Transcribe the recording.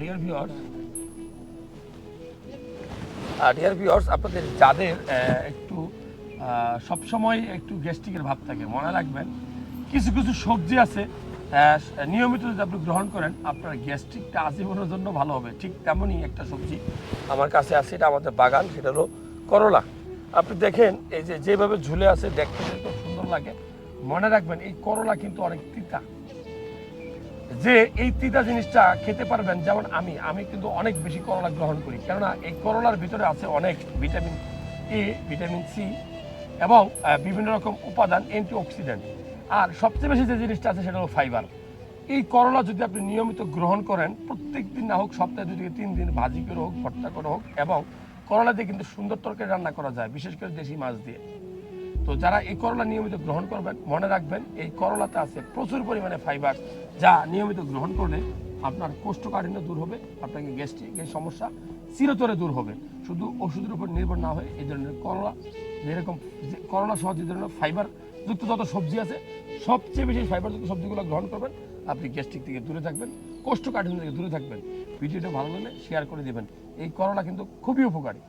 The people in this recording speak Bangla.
ডিয়ার ভিউয়ার্স ডিয়ার ভিউয়ার্স আপনাদের যাদের একটু সবসময় একটু গ্যাস্ট্রিকের ভাব থাকে মনে রাখবেন কিছু কিছু সবজি আছে আহ, নিয়মিত যদি আপনি গ্রহণ করেন আপনার গ্যাস্ট্রিকটা আজীবনের জন্য ভালো হবে। ঠিক তেমনই একটা সবজি আমার কাছে আছে এটা আমাদের বাগান সেটা হলো করলা। আপনি দেখেন এই যে যেভাবে ঝুলে আছে দেখতে খুব সুন্দর লাগে। মনে রাখবেন এই করলা কিন্তু অনেক তিতা। যে এই তিতা জিনিসটা খেতে পারবেন, যেমন আমি আমি কিন্তু অনেক বেশি করলা গ্রহণ করি। কেননা এই করলার ভিতরে আছে অনেক ভিটামিন এ, ভিটামিন সি এবং বিভিন্ন রকম উপাদান, অ্যান্টিঅক্সিডেন্ট। আর সবচেয়ে বেশি যে জিনিসটা আছে সেটা হলো ফাইবার। এই করলা যদি আপনি নিয়মিত গ্রহণ করেন, প্রত্যেক দিন না হোক, সপ্তাহে দুই থেকে তিন দিন ভাজি করে হোক, ভর্তা করে হোক, এবং করলা দিয়ে কিন্তু সুন্দর তরকারি রান্না করা যায়, বিশেষ করে দেশি মাছ দিয়ে। তো যারা এই করলা নিয়মিত গ্রহণ করবেন, মনে রাখবেন, এই করলাতে আছে প্রচুর পরিমাণে ফাইবার যা নিয়মিত গ্রহণ করলে আপনার কোষ্ঠকাঠিন্য দূর হবে, আপনাকে গ্যাস্ট্রিক এই সমস্যা চিরতরে দূর হবে। শুধু ওষুধের উপর নির্ভর না হয়ে এই ধরনের করলা যেরকম করলা সহ যে ধরনের ফাইবার যুক্ত যত সবজি আছে, সবচেয়ে বেশি ফাইবার যুক্ত সবজিগুলো গ্রহণ করবেন, আপনি গ্যাস্ট্রিক থেকে দূরে থাকবেন, কোষ্ঠকাঠিন্য থেকে দূরে থাকবেন। ভিডিওটা ভালো লাগলে শেয়ার করে দেবেন। এই করলা কিন্তু খুবই উপকারী।